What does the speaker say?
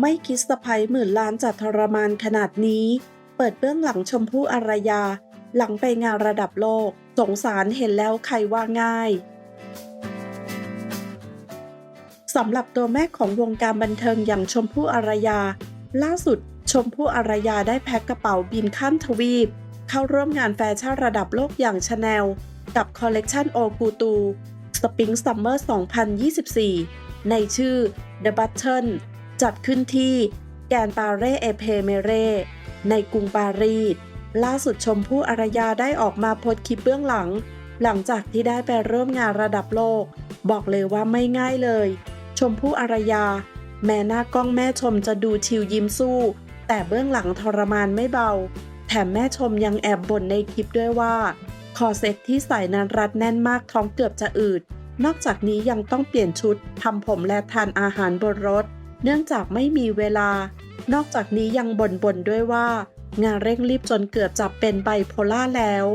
ไม่คิดสะพายหมื่นล้านจะทรมานขนาดนี้ เปิดเบื้องหลังชมพู่อารยา หลังไปงานระดับโลก สงสารเห็นแล้วใครว่าง่ายสำหรับตัวแม่ของวงการบันเทิงอย่างชมพู่อารยา ล่าสุดชมพู่อารยาได้แพ็คกระเป๋าบินข้ามทวีป เข้าร่วมงานแฟชั่นระดับโลกอย่างชาแนลกับคอลเลกชันโอกูตู สปริงซัมเมอร์2024 ในชื่อ The Button จัดขึ้นที่แกนปาเร่เอเพเมเร ในกรุงปารีส ล่าสุดชมพู่อารยาได้ออกมาโพสคลิปเบื้องหลัง หลังจากที่ได้ไปร่วมงานระดับโลก บอกเลยว่าไม่ง่ายเลย ชมพู่อารยา แม้หน้ากล้องแม่ชมจะดูชิวยิ้มสู้ แต่เบื้องหลังทรมานไม่เบา แถมแม่ชมยังแอบบ่นในคลิปด้วยว่า คอเซ็ตที่ใส่นั้นรัดแน่นมากท้องเกือบจะอืด นอกจากนี้ยังต้องเปลี่ยนชุดทำผมและทานอาหารบนรถ เนื่องจากไม่มีเวลา นอกจากนี้ยังบ่นๆด้วยว่า งานเร่งรีบจนเกือบจะเป็นไบโพล่าแล้ว